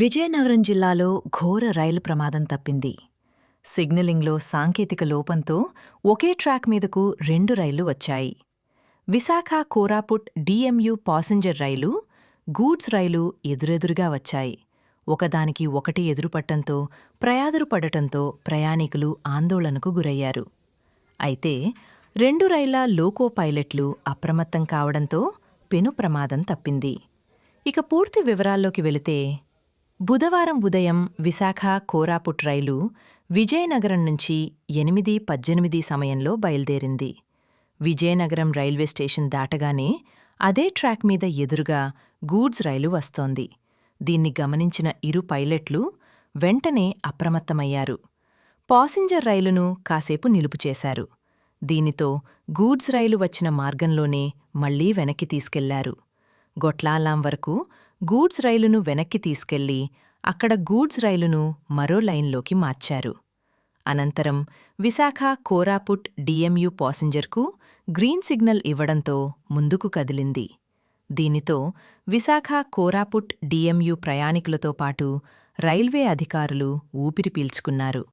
విజయనగరం జిల్లాలో ఘోర రైలు ప్రమాదం తప్పింది. సిగ్నలింగ్లో సాంకేతిక లోపంతో ఒకే ట్రాక్ మీదకు రెండు రైళ్ళు వచ్చాయి. విశాఖ కోరాపుట్ డిఎంయు పాసింజర్ రైలు గూడ్స్ రైలు ఎదురెదురుగా వచ్చాయి. ఒకదానికి ఒకటి ఎదురుపట్టంతో ప్రయాదురు పడటంతో ప్రయాణికులు ఆందోళనకు గురయ్యారు. అయితే రెండు రైళ్ళ లోకో పైలట్లు అప్రమత్తం కావడంతో పెను ప్రమాదం తప్పింది. ఇక పూర్తి వివరాల్లోకి వెళితే బుధవారం ఉదయం విశాఖ కోరాపుట్ రైలు విజయనగరం నుంచి ఎనిమిది పద్దెనిమిది సమయంలో బయలుదేరింది. విజయనగరం రైల్వే స్టేషన్ దాటగానే అదే ట్రాక్ మీద ఎదురుగా గూడ్స్ రైలు వస్తోంది. దీన్ని గమనించిన ఇరు పైలట్లు వెంటనే అప్రమత్తమయ్యారు. పాసింజర్ రైలును కాసేపు నిలుపు చేశారు. దీనితో గూడ్స్ రైలు వచ్చిన మార్గంలోనే మళ్ళీ వెనక్కి తీసుకెళ్ళారు. గొట్లాలాం వరకు గూడ్స్ రైలును వెనక్కి తీసుకెళ్ళి అక్కడ గూడ్స్ రైలును మరో లైన్లోకి మార్చారు. అనంతరం విశాఖ కోరాపుట్ డిఎంయు పాసింజర్కు గ్రీన్ సిగ్నల్ ఇవ్వడంతో ముందుకు కదిలింది. దీనితో విశాఖ కోరాపుట్ డిఎంయు ప్రయాణికులతో పాటు రైల్వే అధికారులు ఊపిరి పీల్చుకున్నారు.